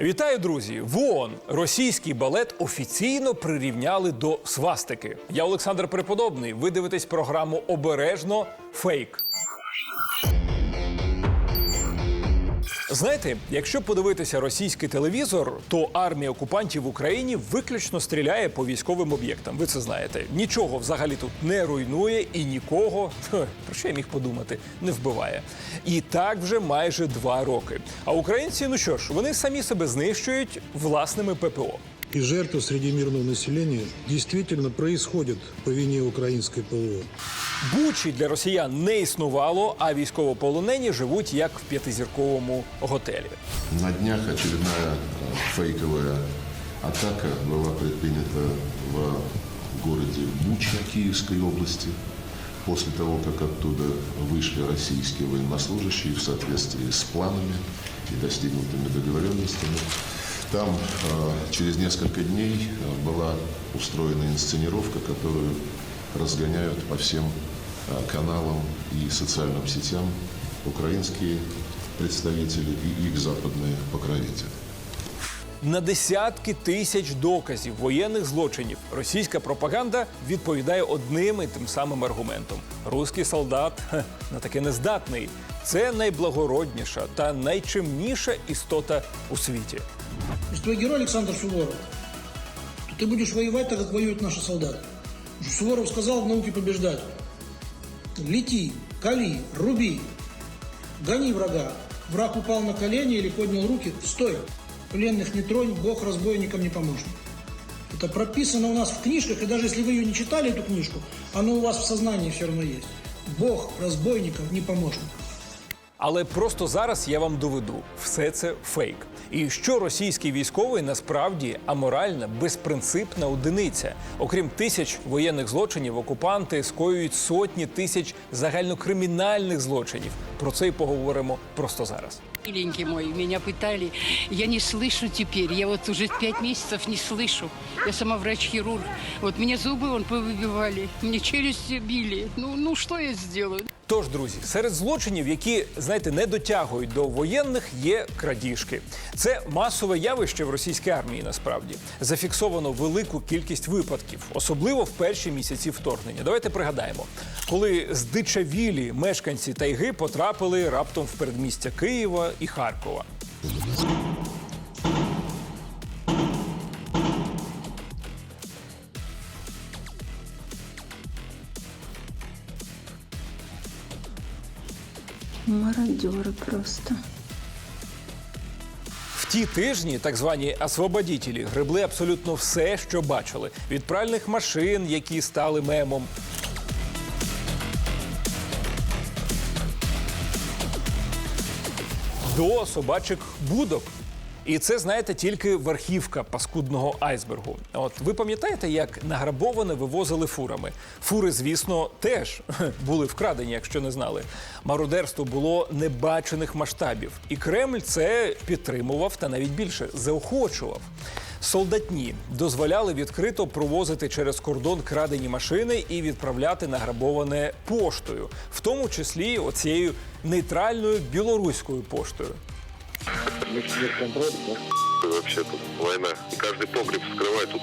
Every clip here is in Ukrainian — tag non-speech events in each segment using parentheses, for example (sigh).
Вітаю, друзі! В ООН російський балет офіційно прирівняли до свастики. Я Олександр Преподобний. Ви дивитесь програму Обережно фейк. Знаєте, якщо подивитися російський телевізор, то армія окупантів в Україні виключно стріляє по військовим об'єктам. Ви це знаєте. Нічого взагалі тут не руйнує і нікого, (laughs) про що я міг подумати, не вбиває. І так вже майже два роки. А українці, ну що ж, вони самі себе знищують власними ППО. И жертвы среди мирного населения действительно происходят по вине украинской ПВО. Бучі для росіян не існувало, а військовополонені живуть як в п'ятизірковому готелі. На днях очередная э, фейковая атака была предпринята в городе Буча Киевской области. После того, как оттуда вышли российские военнослужащие в соответствии с планами и достигнутыми договоренностями, там э, через несколько дней э, была устроена инсценировка, которую разгоняют по всем э, каналам и социальным сетям украинские представители и их западные покровители. На десятки тисяч доказів воєнних злочинів російська пропаганда відповідає одним і тим самим аргументом: руський солдат (laughs) хе, на таке не здатний. Це найблагородніша та найчимніша істота у світі. Если твой герой Александр Суворов, то ты будешь воевать так, как воюют наши солдаты. Потому что Суворов сказал в науке побеждать. Лети, кали, руби, гони врага. Враг упал на колени или поднял руки, стой. Пленных не тронь, Бог разбойникам не помощник. Это прописано у нас в книжках, и даже если вы ее не читали, эту книжку, оно у вас в сознании все равно есть. Бог разбойникам не помощник. Але просто зараз я вам доведу, все це фейк. І що російський військовий насправді аморальна, безпринципна одиниця. Окрім тисяч воєнних злочинів, окупанти скоюють сотні тисяч загальнокримінальних злочинів. Про це й поговоримо просто зараз. Миленький мой, меня пытали. Я не слышу теперь. Я вот уже пять месяцев не слышу. Я сама врач-хирург. Вот мне зубы он повыбивали, мне челюсти били. Ну, ну что я сделаю? Тож, друзі, серед злочинів, які знаєте, не дотягують до воєнних, є крадіжки. Це масове явище в російській армії. Насправді зафіксовано велику кількість випадків, особливо в перші місяці вторгнення. Давайте пригадаємо, коли здичавілі мешканці тайги потрапили раптом в передмістя Києва і Харкова. Мародеры просто. В ті тижні так звані освободітелі гребли абсолютно все, що бачили: від пральних машин, які стали мемом. До собачих будок. І це, знаєте, тільки верхівка паскудного айсбергу. От ви пам'ятаєте, як награбоване вивозили фурами? Фури, звісно, теж (laughs) були вкрадені, якщо не знали. Мародерство було небачених масштабів. І Кремль це підтримував та навіть більше заохочував. Солдатні дозволяли відкрито провозити через кордон крадені машини і відправляти награбоване поштою, в тому числі оцією нейтральною білоруською поштою. Вообще тут война. Каждый погреб вскрывает, тут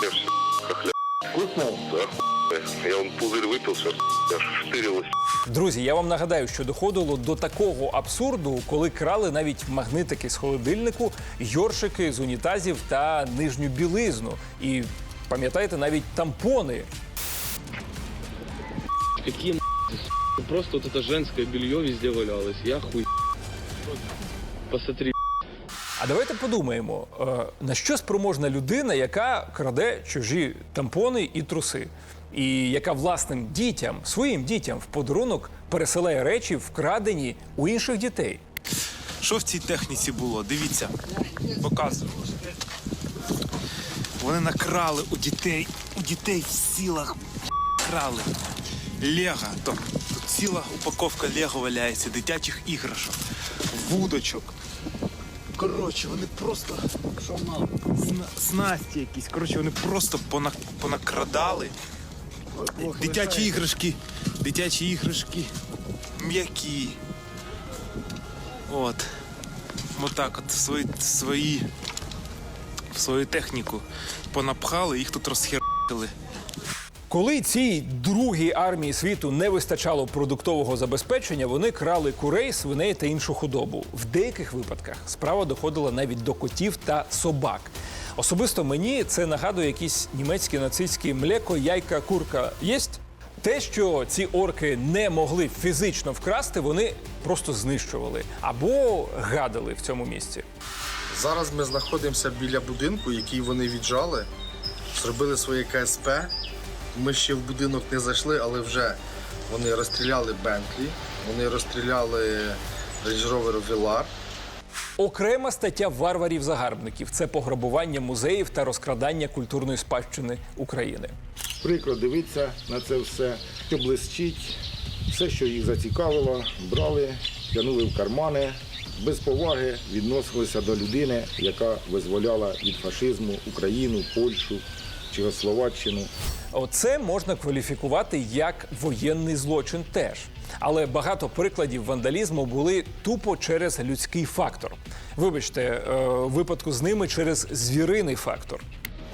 все, хохля. Вкусно? Да, охуенно. Я вон пузырь выпил, все, аж штырилось. Друзі, я вам нагадаю, що доходило до такого абсурду, коли крали навіть магнитики з холодильнику, йоршики з унітазів та нижню білизну. І пам'ятаєте, навіть тампони. Какие нахуй, с***? Просто вот это женское белье везде валялось. Я хуй. Посмотри, а давайте подумаємо, е, на що спроможна людина, яка краде чужі тампони і труси, і яка власним дітям, своїм дітям в подарунок пересилає речі, вкрадені у інших дітей. Що в цій техніці було? Дивіться, показую. Вони накрали у дітей, у дітей в сілах крали. Лего. Тут ціла упаковка Лего валяється, дитячих іграшок, вудочок. Коротше, вони просто Сна- снасті якісь. Коротше, вони просто пона- понакрадали. Дитячі іграшки, дитячі іграшки м'які. От. отак от свої, свої, свою техніку понапхали, їх тут розхерили. Коли цій другій армії світу не вистачало продуктового забезпечення, вони крали курей, свиней та іншу худобу. В деяких випадках справа доходила навіть до котів та собак. Особисто мені це нагадує якісь німецькі нацистські млеко, яйка, курка. Єсть? Те, що ці орки не могли фізично вкрасти, вони просто знищували або гадали в цьому місці. Зараз ми знаходимося біля будинку, який вони віджали, зробили своє КСП. Ми ще в будинок не зайшли, але вже вони розстріляли Бентлі, вони розстріляли Range Rover Velar. Окрема стаття варварів-загарбників це пограбування музеїв та розкрадання культурної спадщини України. Прикро дивитися на це все, що блищить, все, що їх зацікавило, брали, тягнули в кармани, без поваги відносилися до людини, яка визволяла від фашизму Україну, Польщу, Чехословаччину. Оце можна кваліфікувати як воєнний злочин теж. Але багато прикладів вандалізму були тупо через людський фактор. Вибачте, е, в випадку з ними через звіриний фактор.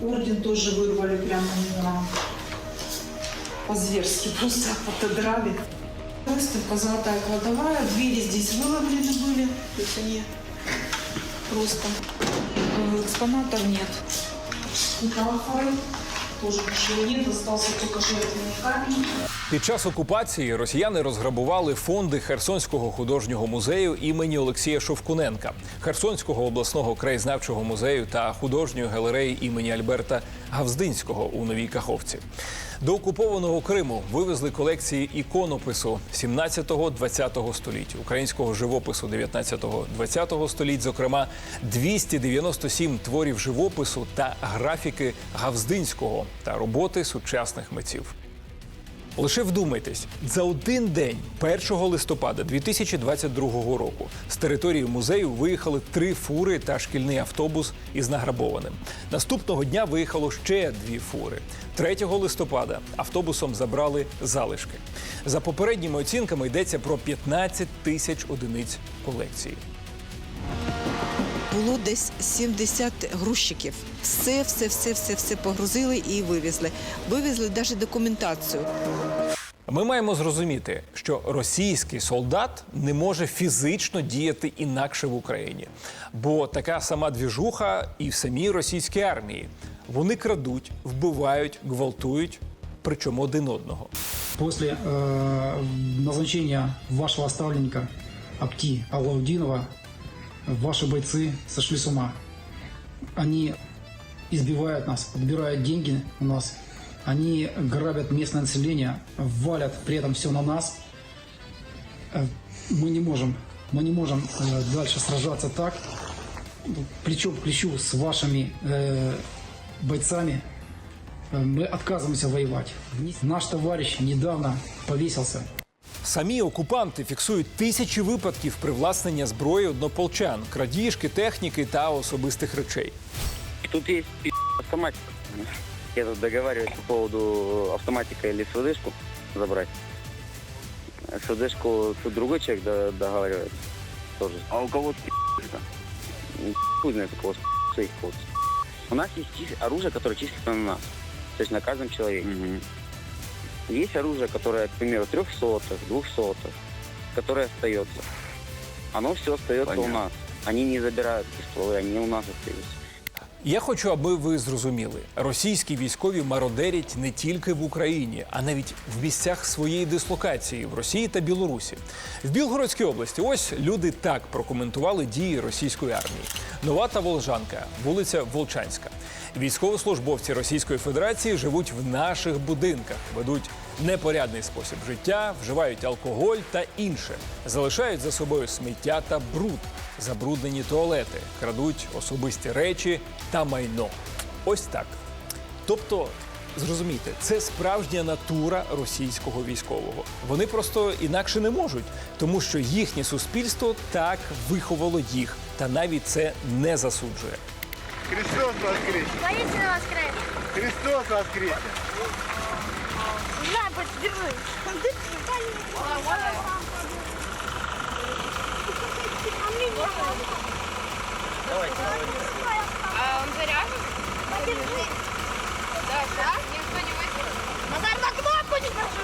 Орден тоже вырвали прямо на по-зверски просто отодрали. Выставка «Золотая кладовая», двери здесь выловлены были, то есть они просто... э, Экспонатов нет. Металлофоры тоже нет, остался только жертвенный камень. Під час окупації росіяни розграбували фонди Херсонського художнього музею імені Олексія Шовкуненка, Херсонського обласного краєзнавчого музею та художньої галереї імені Альберта Гавздинського у Новій Каховці. До окупованого Криму вивезли колекції іконопису 17-20 століть, українського живопису 19-20 століть, зокрема 297 творів живопису та графіки Гавздинського та роботи сучасних митців. Лише вдумайтесь, за один день, 1 листопада 2022 року, з території музею виїхали три фури та шкільний автобус із награбованим. Наступного дня виїхало ще дві фури. 3 листопада автобусом забрали залишки. За попередніми оцінками йдеться про 15 тисяч одиниць колекції. Було десь 70 грузчиків. Все, все, все, все, все погрузили і вивезли. Вивезли навіть документацію. Ми маємо зрозуміти, що російський солдат не може фізично діяти інакше в Україні, бо така сама двіжуха і в самій російській армії. Вони крадуть, вбивають, гвалтують, причому один одного. После э, назначения вашего ставленника Апти Аллаудинова ваши бойцы сошли с ума. Они избивают нас, отбирают деньги у нас. Они грабят местное население, валят при этом все на нас. Э, Мы не можем, мы не можем э, дальше сражаться так, плечом к плечу с вашими э, бойцами. Э, Мы отказываемся воевать. Наш товарищ недавно повесился. Самі окупанти фіксують тисячі випадків привласнення зброї однополчан, крадіжки, техніки та особистих речей. Тут есть пи*** автоматика. Я тут договариваюсь по поводу автоматика или СВДшку забрать. СВДшку тут другой человек до- договаривается тоже. А у кого пи***ка? Ну, Хуй знает у кого своих кого У нас есть чис- оружие, которое числится на нас. То есть на каждом человеке. Есть оружие, которое, к примеру, трехсотых, двухсотых, которое остается. Оно все остается у нас. Они не забирают эти стволы, они у нас остаются. Я хочу, аби ви зрозуміли, російські військові мародерять не тільки в Україні, а навіть в місцях своєї дислокації в Росії та Білорусі. В Білгородській області ось люди так прокоментували дії російської армії. Нова та Волжанка, вулиця Волчанська. Військовослужбовці Російської Федерації живуть в наших будинках, ведуть непорядний спосіб життя, вживають алкоголь та інше, залишають за собою сміття та бруд, забруднені туалети, крадуть особисті речі та майно. Ось так. Тобто, зрозумійте, це справжня натура російського військового. Вони просто інакше не можуть, тому що їхнє суспільство так виховало їх, та навіть це не засуджує. Христос воскрес! Воистину воскрес! Христос воскрес! На, подержи! А А он заряжен? Да, да? Никто не выстрелил. Назар, на кнопку не прошу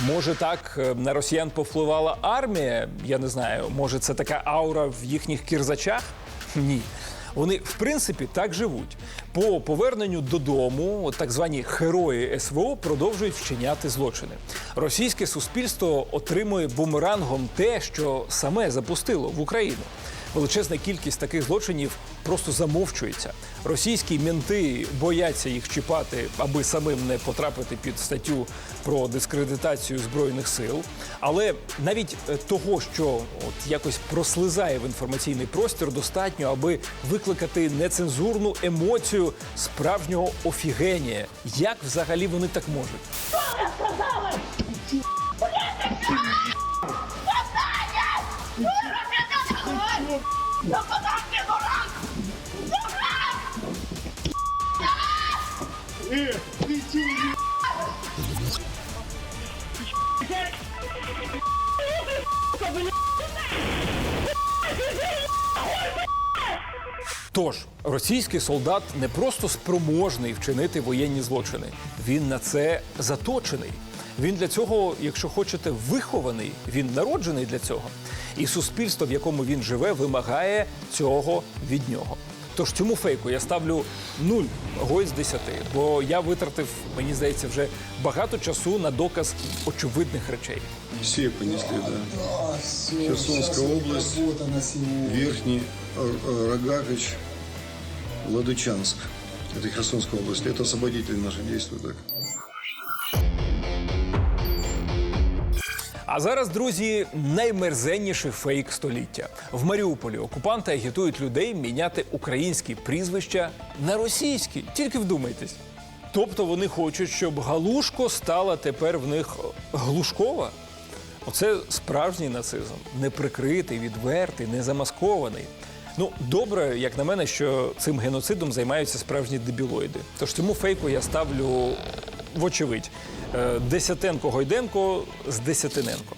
(laughs) Може, так е, на росіян повпливала армія? Я не знаю. Може, це така аура в їхніх кірзачах? Ні. Вони, в принципі, так живуть. По поверненню додому, так звані герої СВО продовжують вчиняти злочини. Російське суспільство отримує бумерангом те, що саме запустило в Україну. Величезна кількість таких злочинів просто замовчується. Російські менти бояться їх чіпати, аби самим не потрапити під статтю про дискредитацію збройних сил. Але навіть е, того, що от якось прослизає в інформаційний простір, достатньо, аби викликати нецензурну емоцію справжнього офігенія. Як взагалі вони так можуть? Тож російський солдат не просто спроможний вчинити воєнні злочини, він на це заточений. Він для цього, якщо хочете, вихований, він народжений для цього. І суспільство, в якому він живе, вимагає цього від нього. Тож цьому фейку я ставлю 0 гой з 10, бо я витратив, мені здається, вже багато часу на доказ очевидних речей. Все понесли, да. Херсонская область, Верхний Р- Р- Рогакович, Ладычанск. Это Херсонская область. Это освободители наши действуют так. А зараз, друзі, наймерзенніший фейк століття. В Маріуполі окупанти агітують людей міняти українські прізвища на російські. Тільки вдумайтесь. Тобто вони хочуть, щоб Галушко стала тепер в них Глушкова. Оце справжній нацизм, неприкритий, відвертий, незамаскований. Ну, добре, як на мене, що цим геноцидом займаються справжні дебілоїди. Тож цьому фейку я ставлю, вочевидь, Десятенко Гойденко з Десятиненко.